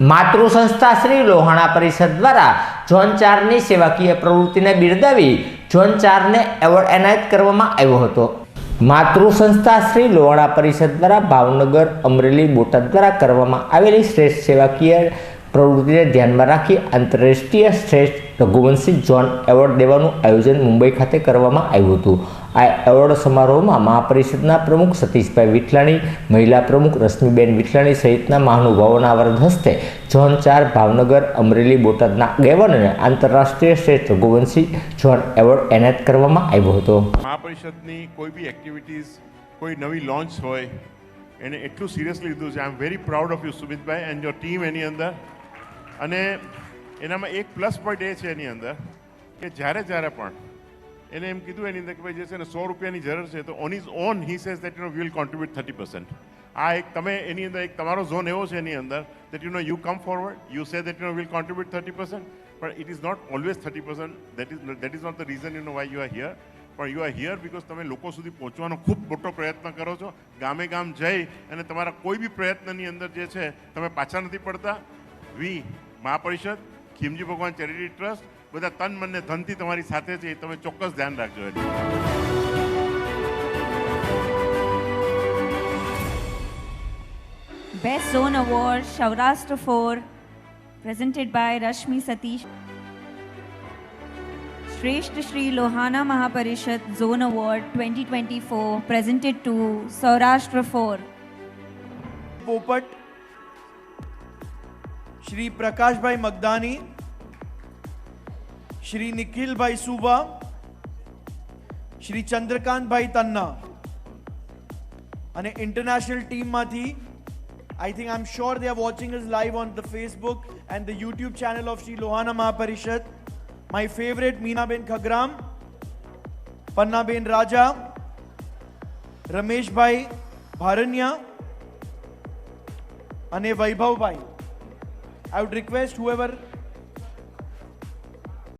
માતૃ સંસ્થા શ્રી લોહાણા પરિષદ દ્વારા ઝોન ચારની સેવાકીય પ્રવૃત્તિને બિરદાવી ઝોન ચારને એવોર્ડ એનાયત કરવામાં આવ્યો હતો. માતૃ સંસ્થા શ્રી લોહાણા પરિષદ દ્વારા ભાવનગર, અમરેલી, બોટાદ દ્વારા કરવામાં આવેલી શ્રેષ્ઠ સેવાકીય પ્રવૃત્તિને ધ્યાનમાં રાખી આંતરરાષ્ટ્રીય શ્રેષ્ઠ રઘુવંશી જોન એવોર્ડ દેવાનું આયોજન મુંબઈ ખાતે કરવામાં આવ્યું હતું. આ એવોર્ડ સમારોહમાં મહાપરિષદના પ્રમુખ સતીશભાઈ વિઠલાણી, મહિલા પ્રમુખ રશ્મિબેન વિઠલાણી સહિતના મહાનુભાવોના વરદ હસ્તે જોન ચાર ભાવનગર, અમરેલી, બોટાદના આગેવાનોને આંતરરાષ્ટ્રીય શ્રેષ્ઠ રઘુવંશી જોન એવોર્ડ એનાયત કરવામાં આવ્યો હતો. મહાપરિષદની કોઈ બી એક્ટિવિટીઝ કોઈ નવી લોન્ચ હોય, એને એટલું સિરિયસલી લીધું છે. I am very proud of you Sumitbhai and your team એની અંદર. અને એનામાં એક પ્લસ પોઈન્ટ એ છે એની અંદર, કે જ્યારે જ્યારે પણ એને એમ કીધું એની અંદર કે ભાઈ જે છે ને સો રૂપિયાની જરૂર છે, તો on is on he says that you know will contribute thirty percent આ એક તમે એની અંદર એક તમારો ઝોન એવો છે એની અંદર that you know you come forward you say that you know will contribute thirty percent પણ it is not always thirty percent that is that is not the reason you know why you are here પણ you are here because તમે લોકો સુધી પહોંચવાનો ખૂબ મોટો પ્રયત્ન કરો છો. ગામે ગામ જઈ અને તમારા કોઈ બી પ્રયત્નની અંદર જે છે, તમે પાછા નથી પડતા. વી મહાપરિષદ ખીમજી ભગવાન ચેરિટી ટ્રસ્ટ બધા તન મનને ધનથી તમારી સાથે છે એ તમે ચોક્કસ ધ્યાન રાખજો એની Best Zone Award, Shaurashtra 4, presented by Rashmi Satish. Shresht Shri Lohana Mahaparishad Zone Award 2024, presented to Saurashtra 4. Popat Shri Prakashbhai મગદાની, Shri નિખિલભાઈ સુબા શ્રી ચંદ્રકાંતભાઈ તન્ના અને international ટીમમાંથી I think I am sure they are watching is live on the Facebook and the YouTube channel of Shri Lohana Mahaparishad my favourite Minaben Khagram Pannaben Raja Rameshbhai Bharanya અને Vaibhavbhai I would request whoever